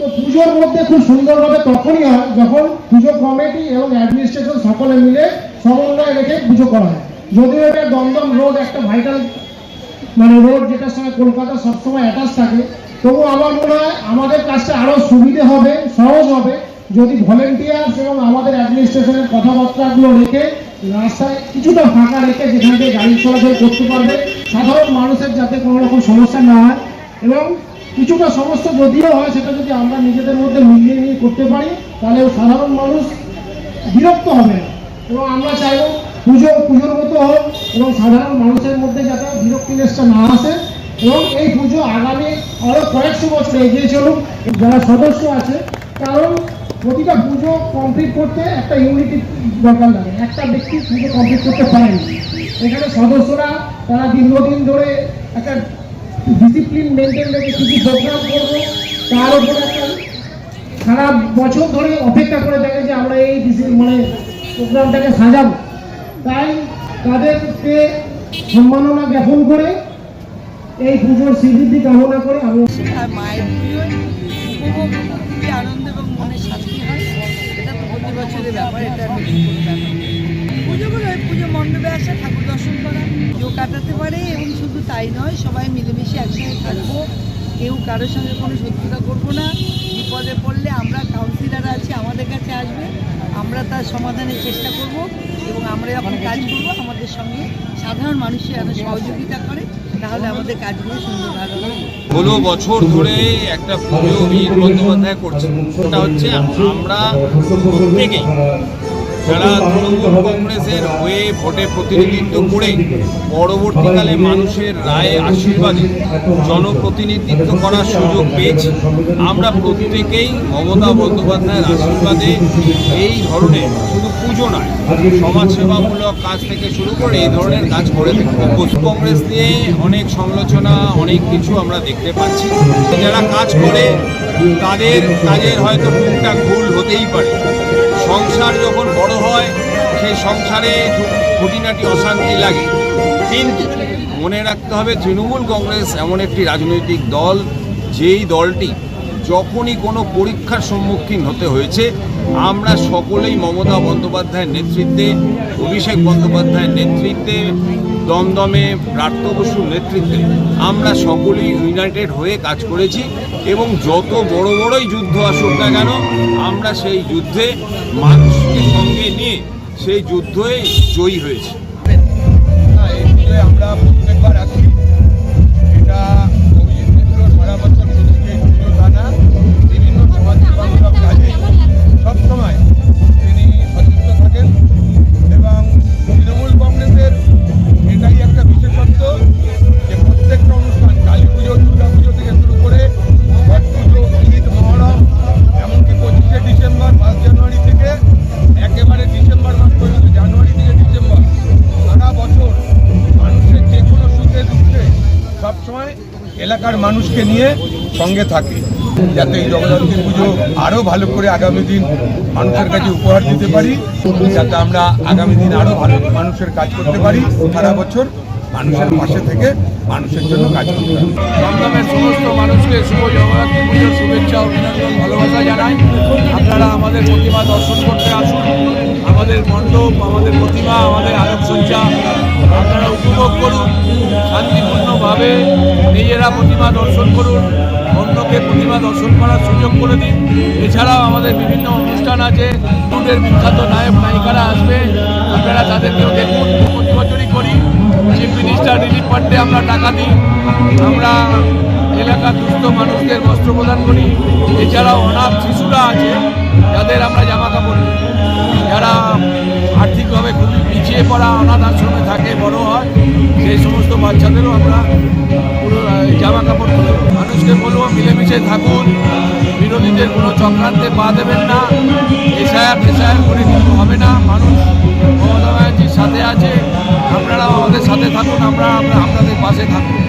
তো পুজোর মধ্যে খুব সুন্দরভাবে তখনই হয়, যখন পুজো কমিটি এবং অ্যাডমিনিস্ট্রেশন সকলে মিলে সমন্বয় রেখে পুজো করা হয়। যদিও এটা দমদম রোড, একটা ভাইটাল মানে রোড যেটার সঙ্গে কলকাতা সবসময় অ্যাটাচ থাকে তবু আমার মনে হয় আমাদের কাজটা আরও সুবিধে হবে, সহজ হবে, যদি ভলেন্টিয়ার্স এবং আমাদের অ্যাডমিনিস্ট্রেশনের কথাবার্তাগুলো রেখে রাস্তায় কিছুটা ফাঁকা রেখে যেখান থেকে গাড়ি চলাচল করতে পারবে, সাধারণ মানুষের যাতে কোনো রকম সমস্যা না হয় এবং কিছুটা সমস্যা যদিও হয়, সেটা যদি আমরা নিজেদের মধ্যে মিলিয়ে নিয়ে করতে পারি, তাহলে সাধারণ মানুষ বিরক্ত হবে না। এবং আমরা চাইব পুজো, পুজোর মতো হোক, এবং সাধারণ মানুষের মধ্যে যাতে বিরক্তিনেসটা না আসে। এবং এই পুজো আগামী আরও কয়েকশো বছর এগিয়ে চলুক যারা সদস্য আছে, কারণ প্রতিটা পুজো কমপ্লিট করতে একটা ইউনিটি দরকার লাগে। একটা ব্যক্তি পুজো কমপ্লিট করতে পারেনি। এখানে সদস্যরা তারা দীর্ঘদিন ধরে একটা ডিসিপ্লিন মেনটেন রেখে কিছু প্রোগ্রাম করব, তার উপরে একটা সারা বছর ধরে অপেক্ষা করে থাকে যে আমরা এই মানে প্রোগ্রামটাকে সাজাবো। তাই তাদেরকে সম্মাননা জ্ঞাপন করে এই পুজোর শ্রীবৃদ্ধি কামনা করে আমি মায়ের আনন্দ এবং মনের শান্তি হয়, এটা প্রতি বছরের ব্যাপার, এটা না। পুজোগুলো ওই পুজো মণ্ডপে আসা ঠাকুর দর্শন করা। পুজো কাটাতে পারে এবং শুধু তাই নয় সবাই মিলেমিশে একসঙ্গে থাকব। কেউ কারোর সঙ্গে কোনো শত্রুতা করব না। বিপদে পড়লে আমরা কাউন্সিলার আছি আমাদের কাছে আসবে। আমরা তার সমাধানের চেষ্টা করব এবং আমরা যখন কাজ করব আমাদের সঙ্গে সাধারণ মানুষের যেন সহযোগিতা করে তাহলে আমাদের কাজগুলো সুন্দরভাবে হবে। ষোলো বছর ধরে একটা পুজো বীর বন্দ্যোপাধ্যায় করছে। ওটা হচ্ছে আমরা প্রত্যেকেই যারা তৃণমূল কংগ্রেসের হয়ে ভোটে প্রতিনিধিত্ব করে পরবর্তীকালে মানুষের রায়ে আশীর্বাদে জনপ্রতিনিধিত্ব করার সুযোগ পেয়েছি। আমরা প্রত্যেকেই মমতা বন্দ্যোপাধ্যায়ের আশীর্বাদে এই ধরনের শুধু পুজো নয় সমাজসেবামূলক কাজ থেকে শুরু করে এই ধরনের কাজ করে থাকি। পশ্চিম কংগ্রেস নিয়ে অনেক সমালোচনা অনেক কিছু আমরা দেখতে পাচ্ছি। যারা কাজ করে তাদের কাজের হয়তো টুকটাক ভুল হতেই পারে। সংসার যখন বড় হয় সেই সংসারে খুঁটিনাটি অশান্তি লাগে। কিন্তু মনে রাখতে হবে, তৃণমূল কংগ্রেস এমন একটি রাজনৈতিক দল, যেই দলটি যখনই কোনো পরীক্ষার সম্মুখীন হতে হয়েছে, আমরা সকলেই মমতা বন্দ্যোপাধ্যায়ের নেতৃত্বে, অভিষেক বন্দ্যোপাধ্যায়ের নেতৃত্বে, দমদমে প্রার্থ বসুর নেতৃত্বে আমরা সকলেই ইউনাইটেড হয়ে কাজ করেছি এবং যত বড় বড়ই যুদ্ধ আসুক না কেন, আমরা সেই যুদ্ধে মানুষকে সঙ্গে নিয়ে সেই যুদ্ধে জয়ী হয়েছি। আমরা এলাকার মানুষকে নিয়ে সঙ্গে থাকে। যাতে এই জগদ্ধাত্রী পুজো আরও ভালো করে আগামী দিন মানুষের কাছে উপহার দিতে পারি, যাতে আমরা আগামী দিন আরও ভালো মানুষের কাজ করতে পারি, সারা বছর মানুষের পাশে থেকে মানুষের জন্য কাজ করতে পারি। দমদমের সমস্ত মানুষকে শুভ জগন্নাথী পুজোর শুভেচ্ছা, অভিনন্দন, ভালোবাসা জানাই। আপনারা আমাদের প্রতিমা দর্শন করতে আসুন। আমাদের মণ্ডপ, আমাদের প্রতিমা, আমাদের আলোকসজ্জা, আপনারা উপভোগ করুন। শান্তিপূর্ণভাবে নিজেরা প্রতিমা দর্শন করুন, অন্যকে প্রতিমা দর্শন করার সুযোগ করে দিন। এছাড়াও আমাদের বিভিন্ন অনুষ্ঠান আছে টুডের বিখ্যাত নায়ক, নায়িকারা আসবে, আপনারা তাদেরকেও দেখুন, প্রতি বছরই করি। চিফ মিনিস্টার রিলিফ ফান্ডে আমরা টাকা দিই, আমরা এলাকার দুস্থ মানুষদের বস্ত্র প্রদান করি। এছাড়াও অনাথ শিশুরা আছে, যাদের আমরা জামা কাপড় যারা আর্থিকভাবে খুবই পিছিয়ে পড়া, অনাথ আশ্রমে থাকে, বড় হয়, সেই বলব থাকুন। বিরোধীদের কোনো চক্রান্তে পা দেবেন না। এসআইআর ফেসায়ার করে কিছু হবে না। মানুষ মমতা ব্যানার্জির সাথে আছে। আপনারা আমাদের সাথে থাকুন। আমরা আপনাদের পাশে থাকুন।